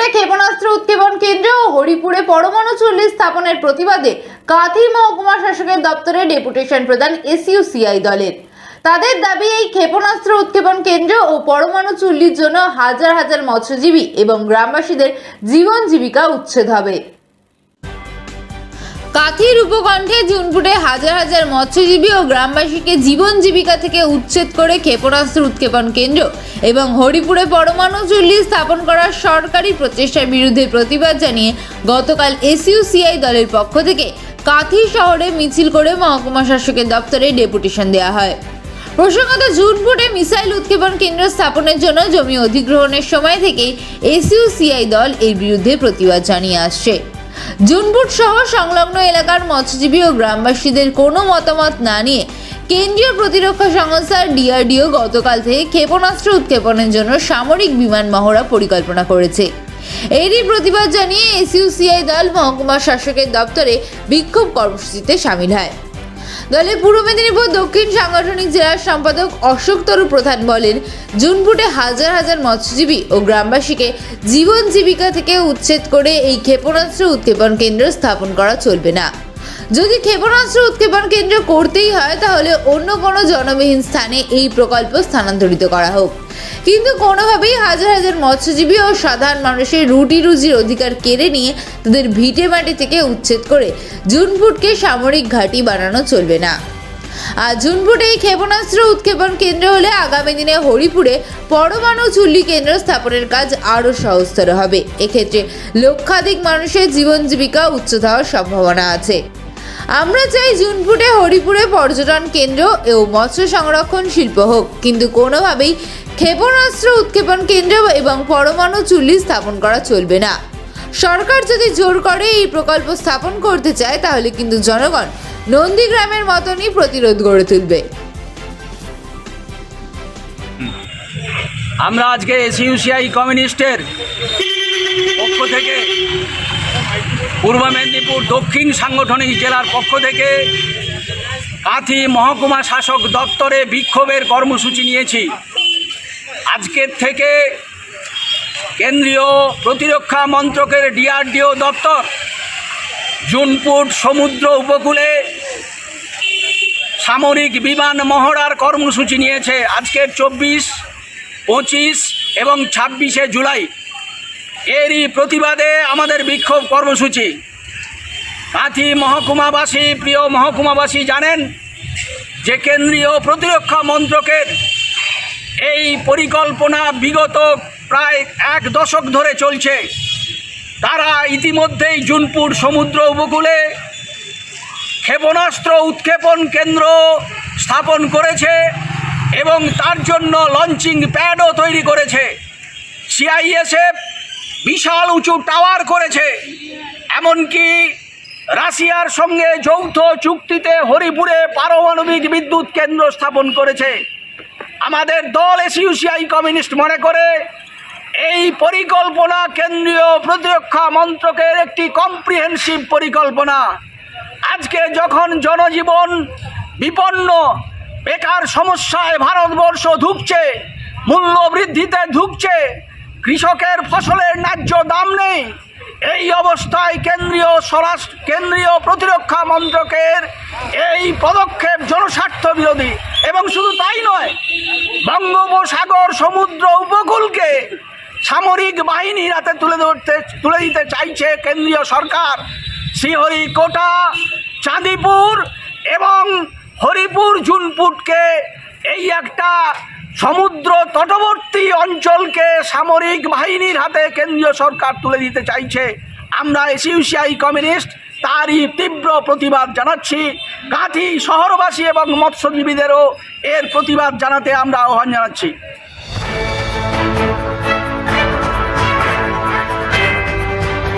জুনপুরে ক্ষেপণাস্ত্র উৎক্ষেপণ কেন্দ্র ও হরিপুরে পরমাণু চুল্লি স্থাপনের প্রতিবাদে কাঁথি মহকুমা শাসকের দপ্তরে ডেপুটেশন প্রদান এসইউসিআই দলের। তাদের দাবি, এই ক্ষেপণাস্ত্র উৎক্ষেপণ কেন্দ্র ও পরমাণু চুল্লির জন্য হাজার হাজার মৎস্যজীবী এবং গ্রামবাসীদের জীবন জীবিকা উচ্ছেদ হবে। কাথির উপকণ্ঠে জুনপুরে হাজার হাজার মৎস্যজীবী ও গ্রামবাসীকে জীবন জীবিকা থেকে উচ্ছেদ করে ক্ষেপণাস্ত্র উৎক্ষেপণ কেন্দ্র এবং হরিপুরে পরমাণু চুল্লি স্থাপন করার সরকারি প্রচেষ্টার বিরুদ্ধে প্রতিবাদ জানিয়ে গতকাল এসইউসিআই দলের পক্ষ থেকে কাথি শহরে মিছিল করে মহকুমা শাসকের দপ্তরে ডেপুটেশন দেওয়া হয়। প্রসঙ্গত জুনপুরে মিসাইল উৎক্ষেপণ কেন্দ্র স্থাপনের জন্য জমি অধিগ্রহণের সময় থেকেই এসইউসিআই দল এর বিরুদ্ধে প্রতিবাদ জানিয়ে আসছে। জুনপুট সহ সংলগ্ন এলাকার মৎস্যজীবী ও গ্রামবাসীদের কোনো মতামত না নিয়ে কেন্দ্রীয় প্রতিরক্ষা সংস্থা ডিআরডিও গতকাল থেকে ক্ষেপণাস্ত্র উৎক্ষেপণের জন্য সামরিক বিমান মহড়া পরিকল্পনা করেছে। এরই প্রতিবাদ জানিয়ে এসইউসিআই দল মহকুমা শাসকের দপ্তরে বিক্ষোভ কর্মসূচিতে সামিল হয়। দলের পূর্ব মেদিনীপুর দক্ষিণ সাংগঠনিক জেলার সম্পাদক অশোক তরু প্রধান বলেন জুনপুটে হাজার হাজার মৎস্যজীবী ও গ্রামবাসীকে জীবন জীবিকা থেকে উচ্ছেদ করে এই ক্ষেপণাস্ত্র উৎক্ষেপণ কেন্দ্র স্থাপন করা চলবে না। যদি ক্ষেপণাস্ত্র উৎক্ষেপণ কেন্দ্র করতেই হয়, তাহলে অন্য কোনো জনবিহীন স্থানে এই প্রকল্প স্থানান্তরিত করা হোক। কিন্তু কোনোভাবেই হাজার হাজার মৎস্যজীবী ও সাধারণ মানুষের রুটি রুজির অধিকার কেড়ে নিয়ে তাদের ভিটে মাটি থেকে উচ্ছেদ করে জুনফুটকে সামরিক ঘাঁটি বানানো চলবে না। আর জুনপুটে এই ক্ষেপণাস্ত্র উৎক্ষেপণ কেন্দ্র হলে আগামী দিনে হরিপুরে পরমাণু চুল্লি কেন্দ্র স্থাপনের কাজ আরও সহজতর হবে। এক্ষেত্রে লক্ষাধিক মানুষের জীবন জীবিকা উচ্চত হওয়ার সম্ভাবনা আছে। আমরা চাই জুনপুটে হরিপুরে পর্যটন কেন্দ্র ও মৎস্য সংরক্ষণ শিল্প হোক, কিন্তু কোনোভাবেই ক্ষেপণাস্ত্র উৎক্ষেপণ কেন্দ্র এবং পরমাণু চুল্লি স্থাপন করা চলবে না। সরকার যদি জোর করে এই প্রকল্প স্থাপন করতে চায়, তাহলে কিন্তু জনগণ নন্দীগ্রামের মতনই প্রতিরোধ গড়ে তুলবে। আমরা আজকে এসইউসিআই কমিউনিস্টের পক্ষ থেকে পূর্ব মেদিনীপুর দক্ষিণ সাংগঠনিক জেলার পক্ষ থেকে কাঁথি মহকুমা শাসক দপ্তরে বিক্ষোভের কর্মসূচি নিয়েছি। আজকের থেকে কেন্দ্রীয় প্রতিরক্ষা মন্ত্রকের ডিআরডিও দপ্তর জুনপুট সমুদ্র উপকূলে সামরিক বিমান মহড়ার কর্মসূচি নিয়েছে। আজকের চব্বিশ, পঁচিশ এবং ছাব্বিশে জুলাই। এরই প্রতিবাদে আমাদের বিক্ষোভ কর্মসূচি। কাঁথি মহকুমাবাসী, প্রিয় মহকুমাবাসী জানেন যে কেন্দ্রীয় প্রতিরক্ষা মন্ত্রকের এই পরিকল্পনা বিগত প্রায় এক দশক ধরে চলছে। তারা ইতিমধ্যেই জুনপুর সমুদ্র উপকূলে ক্ষেপণাস্ত্র উৎক্ষেপণ কেন্দ্র স্থাপন করেছে এবং তার জন্য লঞ্চিং প্যাডও তৈরি করেছে। সিআইএসএফ বিশাল উঁচু টাওয়ার করেছে। এমনকি রাশিয়ার সঙ্গে যৌথ চুক্তিতে হরিপুরে পারমাণবিক বিদ্যুৎ কেন্দ্র স্থাপন করেছে। আমাদের দল এসইউসিআই কমিউনিস্ট মনে করে এই পরিকল্পনা কেন্দ্রীয় প্রতিরক্ষা মন্ত্রকের একটি কম্প্রিহেন্সিভ পরিকল্পনা। আজকে যখন জনজীবন বিপন্ন, বেকার সমস্যায় ভারতবর্ষ ধুকছে, মূল্য বৃদ্ধিতে ধুকছে, কৃষকের ফসলের ন্যায্য দাম নেই, এই অবস্থায় কেন্দ্রীয় স্বরাষ্ট্র, কেন্দ্রীয় প্রতিরক্ষা মন্ত্রকের এই পদক্ষেপ জনস্বার্থ বিরোধী। এবং শুধু তাই নয়, বঙ্গোপসাগর সমুদ্র উপকূলকে সামরিক বাহিনীর হাতে তুলে ধরতে, তুলে দিতে চাইছে কেন্দ্রীয় সরকার। শ্রীহরিকোটা, চাঁদিপুর এবং হরিপুর জুনপুটকে এই একটা সমুদ্র তটবর্তী অঞ্চলকে সামরিক বাহিনীর হাতে কেন্দ্রীয় সরকার তুলে দিতে চাইছে। আমরা এসইউসিআই কমিউনিস্ট, তারই তীব্র প্রতিবাদ জানাচ্ছি। কাঁথি শহরবাসী এবং মৎস্যজীবীদেরও এর প্রতিবাদ জানাতে আমরা আহ্বান জানাচ্ছি।